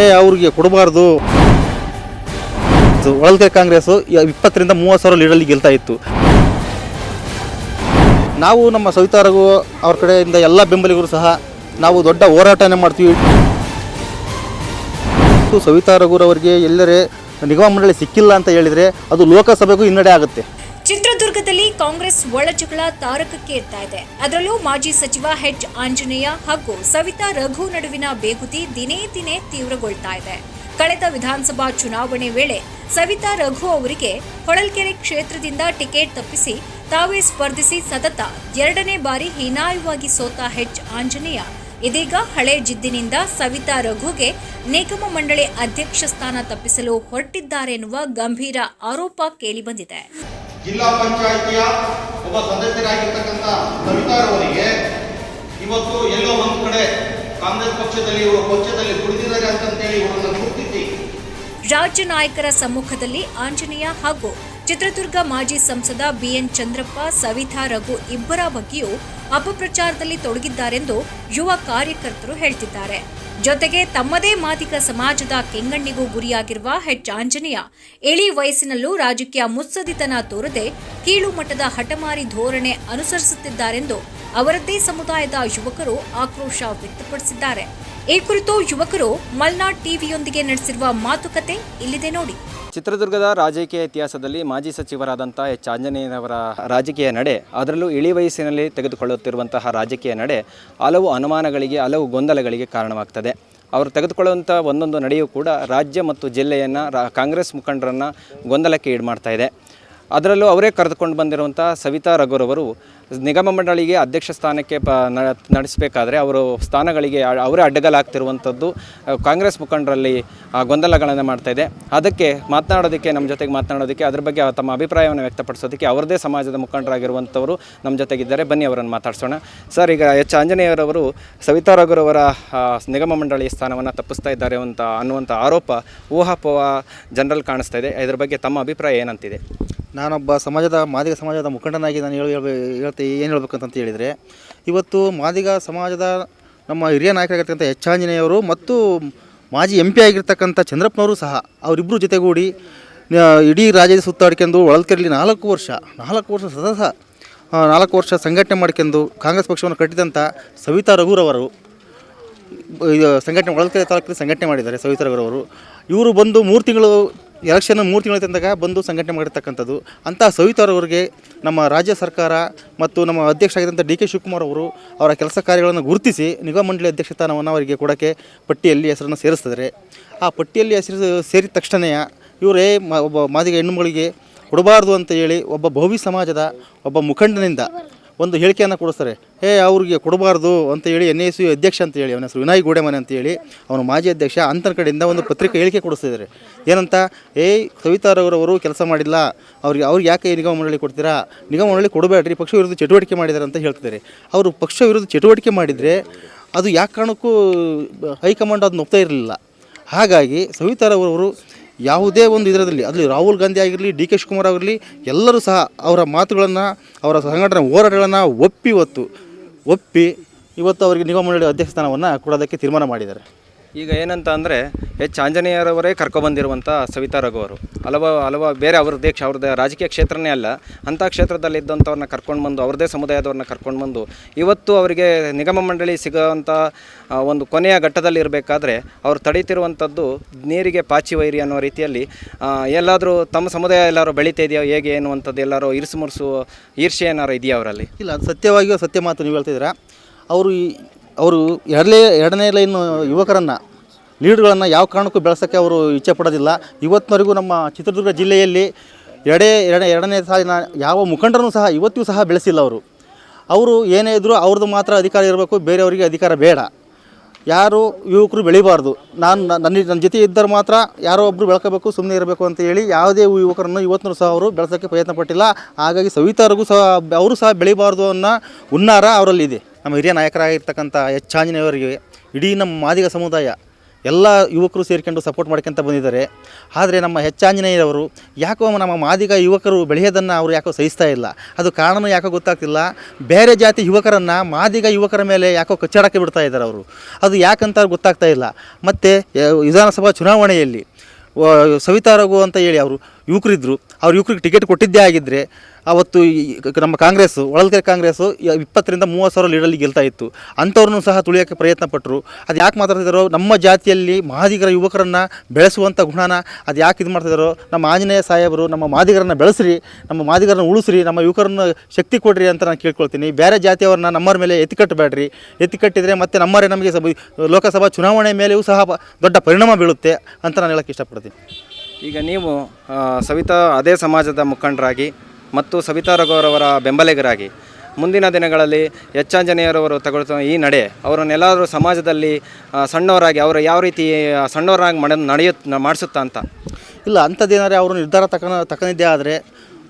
ಏ, ಅವ್ರಿಗೆ ಕೊಡಬಾರ್ದು. ಒಳಗೆ ಕಾಂಗ್ರೆಸ್ ಇಪ್ಪತ್ತರಿಂದ ಮೂವತ್ತು ಸಾವಿರ ಲೀಡಲ್ಲಿ ಗೆಲ್ತಾ ಇತ್ತು. ನಾವು ನಮ್ಮ ಸವಿತಾ ರಘು ಅವ್ರ ಕಡೆಯಿಂದ ಎಲ್ಲ ಬೆಂಬಲಿಗರು ಸಹ ನಾವು ದೊಡ್ಡ ಹೋರಾಟನೇ ಮಾಡ್ತೀವಿ. ಸವಿತಾ ರಘುರವರಿಗೆ ಎಲ್ಲರೇ ನಿಗಮ ಮಂಡಳಿ ಸಿಕ್ಕಿಲ್ಲ ಅಂತ ಹೇಳಿದರೆ ಅದು ಲೋಕಸಭೆಗೂ ಹಿನ್ನಡೆ ಆಗುತ್ತೆ. ಚಿತ್ರದುರ್ಗದಲ್ಲಿ ಕಾಂಗ್ರೆಸ್ ಒಳಜಗಳ ತಾರಕಕ್ಕೆ ಎತ್ತಾ ಇದೆ. ಅದರಲ್ಲೂ ಮಾಜಿ ಸಚಿವ ಹೆಚ್ ಆಂಜನೇಯ ಹಾಗೂ ಸವಿತಾ ರಘು ನಡುವಿನ ಬೇಗುದಿ ದಿನೇ ದಿನೇ ತೀವ್ರಗೊಳ್ತಾ ಇದೆ. ಕಳೆದ ವಿಧಾನಸಭಾ ಚುನಾವಣೆ ವೇಳೆ ಸವಿತಾ ರಘು ಅವರಿಗೆ ಹೊಳಲ್ಕೆರೆ ಕ್ಷೇತ್ರದಿಂದ ಟಿಕೆಟ್ ತಪ್ಪಿಸಿ ತಾವೇ ಸ್ಪರ್ಧಿಸಿ ಸತತ ಎರಡನೇ ಬಾರಿ ಹೀನಾಯವಾಗಿ ಸೋತ ಹೆಚ್ ಆಂಜನೇಯ, ಇದೀಗ ಹಳೆ ಜಿದ್ದಿನಿಂದ ಸವಿತಾ ರಘುಗೆ ನಿಗಮ ಮಂಡಳಿ ಅಧ್ಯಕ್ಷ ಸ್ಥಾನ ತಪ್ಪಿಸಲು ಹೊರಟಿದ್ದಾರೆ ಎನ್ನುವ ಗಂಭೀರ ಆರೋಪ ಕೇಳಿಬಂದಿದೆ. ಜಿಲ್ಲಾ ಪಂಚಾಯಿತಿಯ ಒಬ್ಬ ಸದಸ್ಯರಾಗಿರ್ತಕ್ಕಂಥ ಸವಿತಾರವರಿಗೆ ಇವತ್ತು ಎಲ್ಲೋ ಒಂದು ಕಡೆ ಕಾಂಗ್ರೆಸ್ ಪಕ್ಷದಲ್ಲಿ, ಇವರು ಪಕ್ಷದಲ್ಲಿ ಕುಳಿತಿದ್ದಾರೆ ಅಂತಂತೇಳಿ ಇವರನ್ನು ಗುರುತಿಸಿ. ರಾಜ್ಯ ನಾಯಕರ ಸಮ್ಮುಖದಲ್ಲಿ ಆಂಜನೇಯ ಹಾಗೂ ಚಿತ್ರದುರ್ಗ ಮಾಜಿ ಸಂಸದ ಬಿಎನ್ ಚಂದ್ರಪ್ಪ, ಸವಿತಾ ರಘು ಇಬ್ಬರ ಬಗ್ಗೆಯೂ ಅಪಪ್ರಚಾರದಲ್ಲಿ ತೊಡಗಿದ್ದಾರೆಂದು ಯುವ ಕಾರ್ಯಕರ್ತರು ಹೇಳ್ತಿದ್ದಾರೆ. ಜೊತೆಗೆ ತಮ್ಮದೇ ಮಾದಿಗ ಸಮಾಜದ ಕೆಂಗಣ್ಣಿಗೂ ಗುರಿಯಾಗಿರುವ ಹೆಚ್ ಆಂಜನೇಯ, ಎಳಿ ವಯಸ್ಸಿನಲ್ಲೂ ರಾಜಕೀಯ ಮುತ್ಸದಿತನ ತೋರದೆ ಕೀಳು ಮಟ್ಟದ ಹಠಮಾರಿ ಧೋರಣೆ ಅನುಸರಿಸುತ್ತಿದ್ದಾರೆಂದು ಅವರದ್ದೇ ಸಮುದಾಯದ ಯುವಕರು ಆಕ್ರೋಶ ವ್ಯಕ್ತಪಡಿಸಿದ್ದಾರೆ. ಈ ಕುರಿತು ಯುವಕರು ಮಲ್ನಾಡ್ ಟಿವಿಯೊಂದಿಗೆ ನಡೆಸಿರುವ ಮಾತುಕತೆ ಇಲ್ಲಿದೆ ನೋಡಿ. ಚಿತ್ರದುರ್ಗದ ರಾಜಕೀಯ ಇತಿಹಾಸದಲ್ಲಿ ಮಾಜಿ ಸಚಿವರಾದಂಥ ಎಚ್. ಆಂಜನೇಯನವರ ರಾಜಕೀಯ ನಡೆ, ಅದರಲ್ಲೂ ಇಳಿ ವಯಸ್ಸಿನಲ್ಲಿ ತೆಗೆದುಕೊಳ್ಳುತ್ತಿರುವಂತಹ ರಾಜಕೀಯ ನಡೆ ಹಲವು ಅನುಮಾನಗಳಿಗೆ, ಹಲವು ಗೊಂದಲಗಳಿಗೆ ಕಾರಣವಾಗ್ತದೆ. ಅವರು ತೆಗೆದುಕೊಳ್ಳುವಂಥ ಒಂದೊಂದು ನಡೆಯೂ ಕೂಡ ರಾಜ್ಯ ಮತ್ತು ಜಿಲ್ಲೆಯನ್ನು ರಾ, ಕಾಂಗ್ರೆಸ್ ಮುಖಂಡರನ್ನು ಗೊಂದಲಕ್ಕೆ ಈಡು ಮಾಡ್ತಾ ಇದೆ. ಅದರಲ್ಲೂ ಅವರೇ ಕರೆದುಕೊಂಡು ಬಂದಿರುವಂಥ ಸವಿತಾ ರಘುರವರು ನಿಗಮ ಮಂಡಳಿಗೆ ಅಧ್ಯಕ್ಷ ಸ್ಥಾನಕ್ಕೆ ಪ ನಡೆಸಬೇಕಾದ್ರೆ ಅವರು ಸ್ಥಾನಗಳಿಗೆ ಅವರೇ ಅಡ್ಡಗಲಾಗ್ತಿರುವಂಥದ್ದು ಕಾಂಗ್ರೆಸ್ ಮುಖಂಡರಲ್ಲಿ ಗೊಂದಲಗಳನ್ನು ಮಾಡ್ತಾ ಇದೆ. ಅದಕ್ಕೆ ಮಾತನಾಡೋದಕ್ಕೆ, ನಮ್ಮ ಜೊತೆಗೆ ಮಾತನಾಡೋದಕ್ಕೆ, ಅದ್ರ ಬಗ್ಗೆ ತಮ್ಮ ಅಭಿಪ್ರಾಯವನ್ನು ವ್ಯಕ್ತಪಡಿಸೋದಕ್ಕೆ ಅವರದೇ ಸಮಾಜದ ಮುಖಂಡರಾಗಿರುವಂಥವರು ನಮ್ಮ ಜೊತೆಗಿದ್ದಾರೆ. ಬನ್ನಿ ಅವರನ್ನು ಮಾತಾಡ್ಸೋಣ. ಸರ್, ಈಗ ಎಚ್. ಆಂಜನೇಯರವರು ಸವಿತಾ ರಘುರವರ ನಿಗಮ ಮಂಡಳಿ ಸ್ಥಾನವನ್ನು ತಪ್ಪಿಸ್ತಾ ಇದ್ದಾರೆ ಅಂತ ಅನ್ನುವಂಥ ಆರೋಪ ಊಹಾಪೋಹ ಜನರಲ್ಲಿ ಕಾಣಿಸ್ತಾ ಇದೆ. ಇದ್ರ ಬಗ್ಗೆ ತಮ್ಮ ಅಭಿಪ್ರಾಯ ಏನಂತಿದೆ? ನಾನೊಬ್ಬ ಸಮಾಜದ, ಮಾದಿಗ ಸಮಾಜದ ಮುಖಂಡನಾಗಿ ನಾನು ಹೇಳಿ ಹೇಳ್ತೆ, ಏನು ಹೇಳ್ಬೇಕಂತ ಹೇಳಿದರೆ, ಇವತ್ತು ಮಾದಿಗ ಸಮಾಜದ ನಮ್ಮ ಹಿರಿಯ ನಾಯಕರಾಗಿರ್ತಕ್ಕಂಥ ಎಚ್ ಆಂಜನೇಯವರು ಮತ್ತು ಮಾಜಿ ಎಂ ಪಿ ಆಗಿರ್ತಕ್ಕಂಥ ಚಂದ್ರಪ್ಪನವರು ಸಹ ಅವರಿಬ್ಬರು ಜೊತೆಗೂಡಿ ಇಡೀ ರಾಜ್ಯದ ಸುತ್ತಾಡ್ಕೊಂಡು ಒಳಲ್ಕೆರೆಯಲ್ಲಿ ನಾಲ್ಕು ವರ್ಷ ನಾಲ್ಕು ವರ್ಷ ಸತತ ನಾಲ್ಕು ವರ್ಷ ಸಂಘಟನೆ ಮಾಡ್ಕೊಂಡು ಕಾಂಗ್ರೆಸ್ ಪಕ್ಷವನ್ನು ಕಟ್ಟಿದಂಥ ಸವಿತಾ ರಘುರವರು ಸಂಘಟನೆ ಒಳಲ್ಕೆರೆ ತಾಲೂಕಿನ ಸಂಘಟನೆ ಮಾಡಿದ್ದಾರೆ ಸವಿತಾ ರಘುರವರು ಇವರು ಬಂದು ಮೂರು ತಿಂಗಳು ಎಲೆಕ್ಷನ್ ಮೂರು ತಿಂಗಳ ತಂದಾಗ ಬಂದು ಸಂಘಟನೆ ಮಾಡಿರ್ತಕ್ಕಂಥದ್ದು ಅಂತಹ ಸವಿತಾರವರಿಗೆ ನಮ್ಮ ರಾಜ್ಯ ಸರ್ಕಾರ ಮತ್ತು ನಮ್ಮ ಅಧ್ಯಕ್ಷ ಆಗಿದ್ದಂಥ ಡಿ ಕೆ ಶಿವಕುಮಾರ್ ಅವರು ಅವರ ಕೆಲಸ ಕಾರ್ಯಗಳನ್ನು ಗುರುತಿಸಿ ನಿಗಮ ಮಂಡಳಿ ಅಧ್ಯಕ್ಷ ಸ್ಥಾನವನ್ನು ಅವರಿಗೆ ಕೊಡೋಕ್ಕೆ ಪಟ್ಟಿಯಲ್ಲಿ ಹೆಸರನ್ನು ಸೇರಿಸ್ತಿದ್ದಾರೆ ಆ ಪಟ್ಟಿಯಲ್ಲಿ ಹೆಸರು ಸೇರಿದ ತಕ್ಷಣ ಇವರೇ ಒಬ್ಬ ಮಾದಿಗ ಹೆಣ್ಣುಮಗಳಿಗೆ ಕೊಡಬಾರ್ದು ಅಂತ ಹೇಳಿ ಒಬ್ಬ ಭೋವಿ ಸಮಾಜದ ಒಬ್ಬ ಮುಖಂಡನಿಂದ ಒಂದು ಹೇಳಿಕೆಯನ್ನು ಕೊಡಿಸ್ತಾರೆ. ಏ ಅವ್ರಿಗೆ ಕೊಡಬಾರ್ದು ಅಂತ ಹೇಳಿ ಎನ್ ಎ ಸಿ ಅಧ್ಯಕ್ಷ ಅಂತ ಹೇಳಿ, ಅವನ ಹೆಸರು ವಿನಾಯ್ ಗೋಡೆಮನೆ ಅಂತ ಹೇಳಿ, ಅವನು ಮಾಜಿ ಅಧ್ಯಕ್ಷ ಅಂತನ ಕಡೆಯಿಂದ ಒಂದು ಪತ್ರಿಕೆ ಹೇಳಿಕೆ ಕೊಡಿಸ್ತಿದ್ದಾರೆ. ಏನಂತ? ಏಯ್ ಸವಿತಾರವರವರು ಕೆಲಸ ಮಾಡಿಲ್ಲ. ಅವ್ರಿಗೆ ಅವ್ರಿಗೆ ಯಾಕೆ ನಿಗಮ ಮಂಡಳಿ ಕೊಡ್ತೀರಾ? ನಿಗಮ ಮಂಡಳಿ ಕೊಡಬೇಡ್ರಿ, ಪಕ್ಷ ವಿರುದ್ಧ ಚಟುವಟಿಕೆ ಮಾಡಿದ್ದಾರೆ ಅಂತ ಹೇಳ್ತಿದ್ದಾರೆ. ಅವರು ಪಕ್ಷ ವಿರುದ್ಧ ಚಟುವಟಿಕೆ ಮಾಡಿದರೆ ಅದು ಯಾಕೆ ಕಾರಣಕ್ಕೂ ಹೈಕಮಾಂಡ್ ಅದನ್ನ ಒಪ್ತಾ ಇರಲಿಲ್ಲ? ಹಾಗಾಗಿ ಸವಿತಾರವರವರು ಯಾವುದೇ ಒಂದು ಇದರಲ್ಲಿ ಅದರಲ್ಲಿ ರಾಹುಲ್ ಗಾಂಧಿ ಆಗಿರಲಿ, ಡಿ ಕೆ ಶಿವಕುಮಾರ್ ಆಗಿರಲಿ, ಎಲ್ಲರೂ ಸಹ ಅವರ ಮಾತುಗಳನ್ನು, ಅವರ ಸಂಘಟನೆ ಹೋರಾಟಗಳನ್ನು ಒಪ್ಪಿ ಇವತ್ತು ಒಪ್ಪಿ ಇವತ್ತು ಅವರಿಗೆ ನಿಗಮ ಮಂಡಳಿ ಅಧ್ಯಕ್ಷ ಸ್ಥಾನವನ್ನು ಕೊಡೋದಕ್ಕೆ ತೀರ್ಮಾನ ಮಾಡಿದ್ದಾರೆ. ಈಗ ಏನಂತ ಅಂದರೆ ಹೆಚ್ ಆಂಜನೇಯರವರೇ ಕರ್ಕೊಬಂದಿರುವಂಥ ಸವಿತಾ ರಘು ಅವರು. ಹಲವ ಹಲವ ಬೇರೆ ಅವ್ರದ್ದೇ ಕ್ಷ, ಅವ್ರದ್ದೇ ರಾಜಕೀಯ ಕ್ಷೇತ್ರನೇ ಅಲ್ಲ, ಅಂಥ ಕ್ಷೇತ್ರದಲ್ಲಿದ್ದಂಥವ್ರನ್ನ ಕರ್ಕೊಂಡು ಬಂದು, ಅವ್ರದ್ದೇ ಸಮುದಾಯದವ್ರನ್ನ ಕರ್ಕೊಂಡು ಬಂದು, ಇವತ್ತು ಅವರಿಗೆ ನಿಗಮ ಮಂಡಳಿ ಸಿಗೋವಂಥ ಒಂದು ಕೊನೆಯ ಘಟ್ಟದಲ್ಲಿ ಇರಬೇಕಾದ್ರೆ, ಅವ್ರು ತಡೀತಿರುವಂಥದ್ದು ನೀರಿಗೆ ಪಾಚಿ ವೈರಿ ಅನ್ನೋ ರೀತಿಯಲ್ಲಿ ಎಲ್ಲಾದರೂ ತಮ್ಮ ಸಮುದಾಯ ಎಲ್ಲರೂ ಬೆಳೀತಾ ಇದೆಯೋ, ಹೇಗೆ ಅನ್ನುವಂಥದ್ದು ಎಲ್ಲರೂ ಇರಿಸು ಮುರಿಸು ಈರ್ಷೆ ಏನಾರು ಇದೆಯಾ ಅವರಲ್ಲಿ? ಇಲ್ಲ ಸತ್ಯವಾಗಿಯೂ ಸತ್ಯ ಮಾತು ನೀವು ಹೇಳ್ತಿದ್ದೀರಾ? ಅವರು ಈ ಅವರು ಎರಡನೇ ಎರಡನೇ ಲೈನ್ ಯುವಕರನ್ನು, ಲೀಡ್ಗಳನ್ನು ಯಾವ ಕಾರಣಕ್ಕೂ ಬೆಳೆಸೋಕ್ಕೆ ಅವರು ಇಚ್ಛೆ ಪಡೋದಿಲ್ಲ. ಇವತ್ತಿನವರೆಗೂ ನಮ್ಮ ಚಿತ್ರದುರ್ಗ ಜಿಲ್ಲೆಯಲ್ಲಿ ಎರಡೇ ಎರಡನೇ ಎರಡನೇ ಸಾಲಿನ ಯಾವ ಮುಖಂಡರನ್ನು ಸಹ ಇವತ್ತಿಗೂ ಸಹ ಬೆಳೆಸಿಲ್ಲ ಅವರು. ಅವರು ಏನೇ ಇದ್ದರೂ ಅವ್ರದ್ದು ಮಾತ್ರ ಅಧಿಕಾರ ಇರಬೇಕು, ಬೇರೆಯವರಿಗೆ ಅಧಿಕಾರ ಬೇಡ. ಯಾರು ಯುವಕರು ಬೆಳಿಬಾರ್ದು. ನಾನು ನನ್ನ ನನ್ನ ಜೊತೆ ಇದ್ದರೆ ಮಾತ್ರ ಯಾರೋ ಒಬ್ಬರು ಬೆಳ್ಕೋಬೇಕು ಸುಮ್ಮನೆ ಇರಬೇಕು ಅಂತ ಹೇಳಿ ಯಾವುದೇ ಯುವಕರನ್ನು ಇವತ್ತಿನೂ ಸಹ ಅವರು ಬೆಳೆಸೋಕ್ಕೆ ಪ್ರಯತ್ನ ಪಟ್ಟಿಲ್ಲ ಹಾಗಾಗಿ ಸವಿತಾರಿಗೂ ಸಹ, ಅವರು ಸಹ ಬೆಳಿಬಾರ್ದು ಅನ್ನೋ ಹುನ್ನಾರ ಅವರಲ್ಲಿದೆ. ನಮ್ಮ ಹಿರಿಯ ನಾಯಕರಾಗಿರ್ತಕ್ಕಂಥ ಎಚ್ ಆಂಜನೇಯವರಿಗೆ ಇಡೀ ನಮ್ಮ ಮಾದಿಗ ಸಮುದಾಯ, ಎಲ್ಲ ಯುವಕರು ಸೇರಿಕೊಂಡು ಸಪೋರ್ಟ್ ಮಾಡ್ಕೊಂತ ಬಂದಿದ್ದಾರೆ. ಆದರೆ ನಮ್ಮ ಹೆಚ್ಚಾಂಜನೇಯರವರು ಯಾಕೋ ನಮ್ಮ ಮಾದಿಗ ಯುವಕರು ಬೆಳೆಯೋದನ್ನು ಅವರು ಯಾಕೋ ಸಹಿಸ್ತಾ ಇಲ್ಲ. ಅದು ಕಾರಣನೂ ಯಾಕೋ ಗೊತ್ತಾಗ್ತಿಲ್ಲ. ಬೇರೆ ಜಾತಿ ಯುವಕರನ್ನು ಮಾದಿಗ ಯುವಕರ ಮೇಲೆ ಯಾಕೋ ಕಚ್ಚಾಡಕ್ಕೆ ಬಿಡ್ತಾ ಇದ್ದಾರೆ ಅವರು. ಅದು ಯಾಕಂತ ಗೊತ್ತಾಗ್ತಾ ಇಲ್ಲ. ಮತ್ತು ವಿಧಾನಸಭಾ ಚುನಾವಣೆಯಲ್ಲಿ ಸವಿತಾ ರಘು ಅಂತ ಹೇಳಿ ಅವರು ಯುವಕರಿದ್ದರು ಅವ್ರು ಯುವಕರಿಗೆ ಟಿಕೆಟ್ ಕೊಟ್ಟಿದ್ದೇ ಆಗಿದ್ದರೆ ಅವತ್ತು ನಮ್ಮ ಕಾಂಗ್ರೆಸ್ಸು ಒಳಲ್ಕೆರೆ ಕಾಂಗ್ರೆಸ್ಸು ಇಪ್ಪತ್ತರಿಂದ ಮೂವತ್ತು ಸಾವಿರ ಲೀಡಲ್ಲಿ ಗೆಲ್ತಾ ಇತ್ತು. ಅಂಥವ್ರನ್ನೂ ಸಹ ತುಳಿಯೋಕ್ಕೆ ಪ್ರಯತ್ನ ಪಟ್ಟರು ಅದು ಯಾಕೆ ಮಾತಾಡ್ತಿದ್ದಾರೋ ನಮ್ಮ ಜಾತಿಯಲ್ಲಿ ಮಾದಿಗರ ಯುವಕರನ್ನು ಬೆಳೆಸುವಂಥ ಗುಣನ ಅದು ಯಾಕೆ ಇದು ಮಾಡ್ತಿದ್ದಾರೋ ನಮ್ಮ ಆಂಜನೇಯ ಸಾಹೇಬರು ನಮ್ಮ ಮಾದಿಗರನ್ನ ಬೆಳೆಸ್ರಿ, ನಮ್ಮ ಮಾದಿಗರನ್ನ ಉಳಿಸ್ರಿ, ನಮ್ಮ ಯುವಕರನ್ನ ಶಕ್ತಿ ಕೊಡ್ರಿ ಅಂತ ನಾನು ಕೇಳ್ಕೊಳ್ತೀನಿ. ಬೇರೆ ಜಾತಿಯವ್ರನ್ನ ನಮ್ಮವ್ರ ಮೇಲೆ ಎತ್ತಿಕಟ್ಟಬೇಡ್ರಿ. ಎತ್ತಿಕಟ್ಟಿದರೆ ಮತ್ತೆ ನಮ್ಮರೇ ನಮಗೆ ಸಭ ಲೋಕಸಭಾ ಚುನಾವಣೆ ಮೇಲೆಯೂ ಸಹ ದೊಡ್ಡ ಪರಿಣಾಮ ಬೀಳುತ್ತೆ ಅಂತ ನಾನು ಹೇಳೋಕ್ಕೆ ಇಷ್ಟಪಡ್ತೀನಿ. ಈಗ ನೀವು ಸವಿತಾ ಅದೇ ಸಮಾಜದ ಮುಖಂಡರಾಗಿ ಮತ್ತು ಸವಿತಾ ರಘುವರವರ ಬೆಂಬಲಿಗರಾಗಿ. ಮುಂದಿನ ದಿನಗಳಲ್ಲಿ ಹೆಚ್ಚಾಂಜನೇಯರವರು ತಗೊಳ್ತಾ ಈ ನಡೆ ಅವರನ್ನೆಲ್ಲರೂ ಸಮಾಜದಲ್ಲಿ ಸಣ್ಣವರಾಗಿ ಅವರು ಯಾವ ರೀತಿ ಸಣ್ಣವರಾಗಿ ಮಾಡ ನಡೆಯುತ್ತ ಮಾಡಿಸುತ್ತಾ ಅಂತ? ಇಲ್ಲ, ಅಂಥದ್ದೇನಾದ್ರೆ ಅವರು ನಿರ್ಧಾರ ತಕ ತಕ್ಕನಿದ್ದೇ ಆದರೆ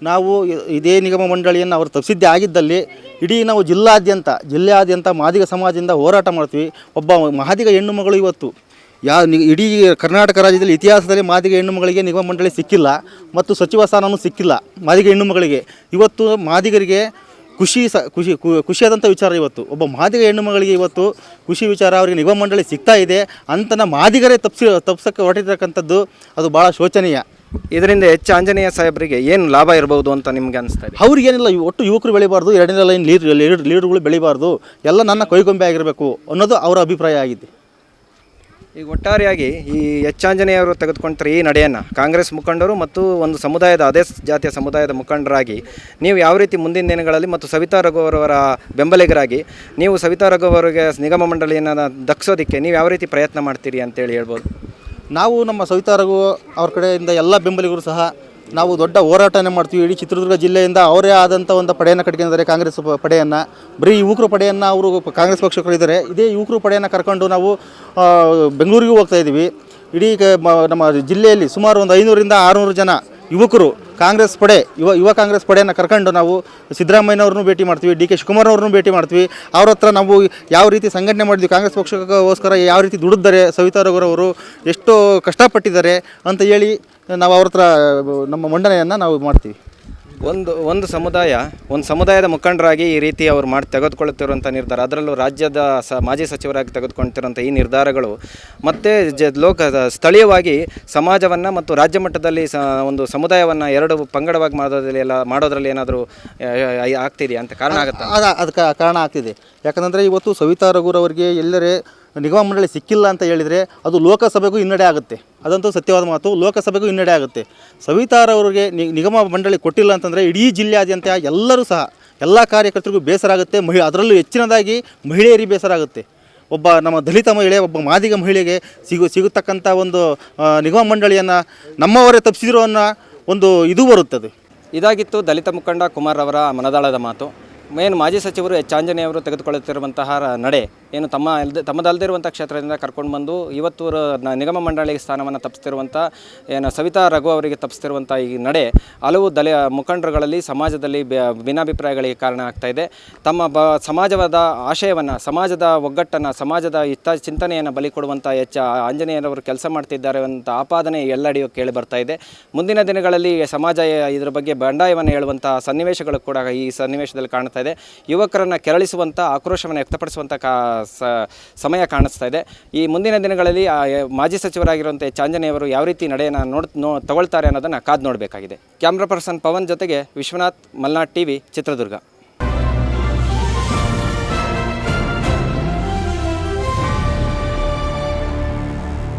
ನಾವು ಇದೇ ನಿಗಮ ಮಂಡಳಿಯನ್ನು ಅವರು ತಪ್ಪಿಸಿದ್ದೇ ಆಗಿದ್ದಲ್ಲಿ ಇಡೀ ನಾವು ಜಿಲ್ಲಾದ್ಯಂತ ಜಿಲ್ಲೆಯಾದ್ಯಂತ ಮಾದಿಗ ಸಮಾಜದಿಂದ ಹೋರಾಟ ಮಾಡ್ತೀವಿ. ಒಬ್ಬ ಮಾದಿಗ ಹೆಣ್ಣು ಮಗಳು ಇವತ್ತು ಯಾ ನಿ ಇಡೀ ಕರ್ನಾಟಕ ರಾಜ್ಯದಲ್ಲಿ ಇತಿಹಾಸದಲ್ಲಿ ಮಾದಿಗ ಹೆಣ್ಣು ಮಗಳಿಗೆ ನಿಗಮ ಮಂಡಳಿ ಸಿಕ್ಕಿಲ್ಲ ಮತ್ತು ಸಚಿವ ಸ್ಥಾನವೂ ಸಿಕ್ಕಿಲ್ಲ ಮಾದಿಗ ಹೆಣ್ಣು ಮಗಳಿಗೆ. ಇವತ್ತು ಮಾದಿಗರಿಗೆ ಖುಷಿ ಸ ಖುಷಿ ಖುಷಿಯಾದಂಥ ವಿಚಾರ ಇವತ್ತು. ಒಬ್ಬ ಮಾದಿಗ ಹೆಣ್ಣು ಮಗಳಿಗೆ ಇವತ್ತು ಖುಷಿ ವಿಚಾರ ಅವರಿಗೆ ನಿಗಮ ಮಂಡಳಿ ಸಿಗ್ತಾ ಇದೆ. ಅಂತನ ಮಾದಿಗರೇ ತಪ್ಪಿಸಿ ತಪ್ಸಕ್ಕೆ ಹೊರಟಿರ್ತಕ್ಕಂಥದ್ದು ಅದು ಭಾಳ ಶೋಚನೀಯ. ಇದರಿಂದ ಹೆಚ್ಚು ಆಂಜನೇಯ ಸಾಹೇಬರಿಗೆ ಏನು ಲಾಭ ಇರಬಹುದು ಅಂತ ನಿಮ್ಗೆ ಅನಿಸ್ತಾ ಇದೆ? ಅವ್ರಿಗೇನಿಲ್ಲ ಒಟ್ಟು ಯುವಕರು ಬೆಳಿಬಾರ್ದು ಎರಡನೇ ಲೈನ್ ಲೀಡ್ ಲೀಡ್ ಲೀಡ್ಗಳು ಬೆಳಿಬಾರ್ದು. ಎಲ್ಲ ನನ್ನ ಕೈಗೊಂಬೆ ಆಗಿರಬೇಕು ಅನ್ನೋದು ಅವರ ಅಭಿಪ್ರಾಯ ಆಗಿದೆ. ಈಗ ಒಟ್ಟಾರೆಯಾಗಿ ಈ ಹೆಚ್ಚಾಂಜನೇಯವರು ತೆಗೆದುಕೊಂಡ್ರೆ ಈ ನಡೆಯನ್ನು, ಕಾಂಗ್ರೆಸ್ ಮುಖಂಡರು ಮತ್ತು ಒಂದು ಸಮುದಾಯದ, ಅದೇ ಜಾತಿಯ ಸಮುದಾಯದ ಮುಖಂಡರಾಗಿ, ನೀವು ಯಾವ ರೀತಿ ಮುಂದಿನ ದಿನಗಳಲ್ಲಿ ಮತ್ತು ಸವಿತಾ ರಘುವರವರ ಬೆಂಬಲಿಗರಾಗಿ, ನೀವು ಸವಿತಾ ರಘುವರಿಗೆ ನಿಗಮ ಮಂಡಳಿಯನ್ನು ದಕ್ಸೋದಕ್ಕೆ ನೀವು ಯಾವ ರೀತಿ ಪ್ರಯತ್ನ ಮಾಡ್ತೀರಿ ಅಂತೇಳಿ ಹೇಳ್ಬೋದು? ನಾವು ನಮ್ಮ ಸವಿತಾ ರಘು ಅವ್ರ ಕಡೆಯಿಂದ ಎಲ್ಲ ಬೆಂಬಲಿಗರು ಸಹ ನಾವು ದೊಡ್ಡ ಹೋರಾಟನೇ ಮಾಡ್ತೀವಿ ಇಡೀ ಚಿತ್ರದುರ್ಗ ಜಿಲ್ಲೆಯಿಂದ ಅವರೇ ಆದಂಥ ಒಂದು ಪಡೆಯನ್ನು ಕಟ್ಕೊಂಡಿದ್ದಾರೆ ಕಾಂಗ್ರೆಸ್ ಪಡೆಯನ್ನು. ಬರೀ ಯುವಕರು ಪಡೆಯನ್ನು ಅವರು ಕಾಂಗ್ರೆಸ್ ಪಕ್ಷಗಳಿದ್ದಾರೆ ಇದೇ ಯುವಕರು ಪಡೆಯನ್ನು ಕರ್ಕೊಂಡು ನಾವು ಬೆಂಗಳೂರಿಗೂ ಹೋಗ್ತಾ ಇದ್ದೀವಿ. ಇಡೀ ನಮ್ಮ ಜಿಲ್ಲೆಯಲ್ಲಿ ಸುಮಾರು ಒಂದು ಐನೂರಿಂದ ಆರುನೂರು ಜನ ಯುವಕರು, ಕಾಂಗ್ರೆಸ್ ಪಡೆ, ಯುವ ಯುವ ಕಾಂಗ್ರೆಸ್ ಪಡೆಯನ್ನು ಕರ್ಕೊಂಡು ನಾವು ಸಿದ್ದರಾಮಯ್ಯನವ್ರನ್ನೂ ಭೇಟಿ ಮಾಡ್ತೀವಿ, ಡಿ ಕೆ ಶಿವಕುಮಾರ್ನವ್ರನ್ನೂ ಭೇಟಿ ಮಾಡ್ತೀವಿ. ಅವ್ರ ಹತ್ರ ನಾವು ಯಾವ ರೀತಿ ಸಂಘಟನೆ ಮಾಡಿದ್ವಿ, ಕಾಂಗ್ರೆಸ್ ಪಕ್ಷಕ್ಕೋಸ್ಕರ ಯಾವ ರೀತಿ ದುಡಿದ್ದಾರೆ ಸವಿತಾ ರಘುರವರು, ಎಷ್ಟು ಕಷ್ಟಪಟ್ಟಿದ್ದಾರೆ ಅಂತ ಹೇಳಿ ನಾವು ಅವ್ರ ಹತ್ರ, ನಮ್ಮ ಮಂಡನೆಯನ್ನು ನಾವು ಮಾಡ್ತೀವಿ. ಒಂದು ಒಂದು ಸಮುದಾಯ ಒಂದು ಸಮುದಾಯದ ಮುಖಂಡರಾಗಿ ಈ ರೀತಿ ಅವರು ಮಾಡಿ ತೆಗೆದುಕೊಳ್ಳುತ್ತಿರುವಂಥ ನಿರ್ಧಾರ ಅದರಲ್ಲೂ ರಾಜ್ಯದ ಸ ಮಾಜಿ ಸಚಿವರಾಗಿ ತೆಗೆದುಕೊಳ್ತಿರುವಂಥ ಈ ನಿರ್ಧಾರಗಳು ಮತ್ತು ಜ ಲೋಕ ಸ್ಥಳೀಯವಾಗಿ ಸಮಾಜವನ್ನು ಮತ್ತು ರಾಜ್ಯ ಮಟ್ಟದಲ್ಲಿ ಸ ಒಂದು ಸಮುದಾಯವನ್ನು ಎರಡು ಪಂಗಡವಾಗಿ ಮಾಡೋದ್ರಲ್ಲಿ ಎಲ್ಲ ಮಾಡೋದ್ರಲ್ಲಿ ಏನಾದರೂ ಆಗ್ತಿದೆಯಾ ಅಂತ ಕಾರಣ ಆಗುತ್ತೆ? ಅದು ಅದಕ್ಕೆ ಕಾರಣ ಆಗ್ತಿದೆ. ಯಾಕಂದರೆ ಇವತ್ತು ಸವಿತಾ ರಘುರವರಿಗೆ ಎಲ್ಲರೇ ನಿಗಮ ಮಂಡಳಿ ಸಿಕ್ಕಿಲ್ಲ ಅಂತ ಹೇಳಿದರೆ ಅದು ಲೋಕಸಭೆಗೂ ಹಿನ್ನಡೆ ಆಗುತ್ತೆ. ಅದಂತೂ ಸತ್ಯವಾದ ಮಾತು, ಲೋಕಸಭೆಗೂ ಹಿನ್ನಡೆ ಆಗುತ್ತೆ. ಸವಿತಾರವರಿಗೆ ನಿಗಮ ಮಂಡಳಿ ಕೊಟ್ಟಿಲ್ಲ ಅಂತಂದರೆ ಇಡೀ ಜಿಲ್ಲೆಯಾದ್ಯಂತ ಎಲ್ಲರೂ ಸಹ, ಎಲ್ಲ ಕಾರ್ಯಕರ್ತರಿಗೂ ಬೇಸರ ಆಗುತ್ತೆ. ಮಹಿ, ಅದರಲ್ಲೂ ಹೆಚ್ಚಿನದಾಗಿ ಮಹಿಳೆಯರಿಗೆ ಬೇಸರ ಆಗುತ್ತೆ. ಒಬ್ಬ ನಮ್ಮ ದಲಿತ ಮಹಿಳೆ, ಒಬ್ಬ ಮಾದಿಗ ಮಹಿಳೆಗೆ ಸಿಗು ಸಿಗತಕ್ಕಂಥ ಒಂದು ನಿಗಮ ಮಂಡಳಿಯನ್ನು ನಮ್ಮವರೇ ತಪ್ಪಿಸಿರೋ ಅನ್ನೋ ಒಂದು ಇದು ಬರುತ್ತದೆ. ಇದಾಗಿತ್ತು ದಲಿತ ಮುಖಂಡ ಕುಮಾರ್ ಅವರ ಮನದಾಳದ ಮಾತು. ಏನು ಮಾಜಿ ಸಚಿವರು ಎಚ್. ಆಂಜನೇಯವರು ತೆಗೆದುಕೊಳ್ಳುತ್ತಿರುವಂತಹ ನಡೆ ಏನು ತಮ್ಮ ಅಲ್ದ ತಮ್ಮದಲ್ಲದಿರುವಂಥ ಕ್ಷೇತ್ರದಿಂದ ಕರ್ಕೊಂಡು ಬಂದು ಇವತ್ತು ನಿಗಮ ಮಂಡಳಿಗೆ ಸ್ಥಾನವನ್ನು ತಪ್ಪಿಸ್ತಿರುವಂಥ ಏನು ಸವಿತಾ ರಘು ಅವರಿಗೆ ತಪ್ಪಿಸ್ತಿರುವಂಥ ಈ ನಡೆ ಹಲವು ದಲ ಮುಖಂಡರುಗಳಲ್ಲಿ ಸಮಾಜದಲ್ಲಿ ಭಿನ್ನಾಭಿಪ್ರಾಯಗಳಿಗೆ ಕಾರಣ ಆಗ್ತಾ ಇದೆ. ತಮ್ಮ ಬ, ಸಮಾಜವಾದ ಆಶಯವನ್ನು, ಸಮಾಜದ ಒಗ್ಗಟ್ಟನ್ನು, ಸಮಾಜದ ಹಿತ ಚಿಂತನೆಯನ್ನು ಬಲಿ ಕೊಡುವಂಥ ಎಚ್. ಆಂಜನೇಯರವರು ಕೆಲಸ ಮಾಡ್ತಿದ್ದಾರೆ ಅಂತ ಆಪಾದನೆ ಎಲ್ಲೆಡೆಯೂ ಕೇಳಿ ಬರ್ತಾ ಇದೆ. ಮುಂದಿನ ದಿನಗಳಲ್ಲಿ ಸಮಾಜ, ಇದರ ಬಗ್ಗೆ ಬಂಡಾಯವನ್ನು ಹೇಳುವಂಥ ಸನ್ನಿವೇಶಗಳು ಕೂಡ ಈ ಸನ್ನಿವೇಶದಲ್ಲಿ ಕಾಣ್ತಾ ಇದೆ. ಯುವಕರನ್ನು ಕೆರಳಿಸುವಂಥ ಆಕ್ರೋಶವನ್ನು ವ್ಯಕ್ತಪಡಿಸುವಂಥ ಕಾ ಸಮಯ ಕಾಣಿಸ್ತಾ ಇದೆ. ಈ ಮುಂದಿನ ದಿನಗಳಲ್ಲಿ ಮಾಜಿ ಸಚಿವರಾಗಿರುವಂಥ ಚಾಂಜನೆಯವರು ಯಾವ ರೀತಿ ನಡೆಯನ್ನು ನೋಡ್, ನೋ, ತಗೊಳ್ತಾರೆ ಅನ್ನೋದನ್ನು ಕಾದು ನೋಡಬೇಕಾಗಿದೆ. ಕ್ಯಾಮ್ರಾ ಪರ್ಸನ್ ಪವನ್ ಜೊತೆಗೆ ವಿಶ್ವನಾಥ್, ಮಲ್ನಾಡ್ ಟಿವಿ, ಚಿತ್ರದುರ್ಗ.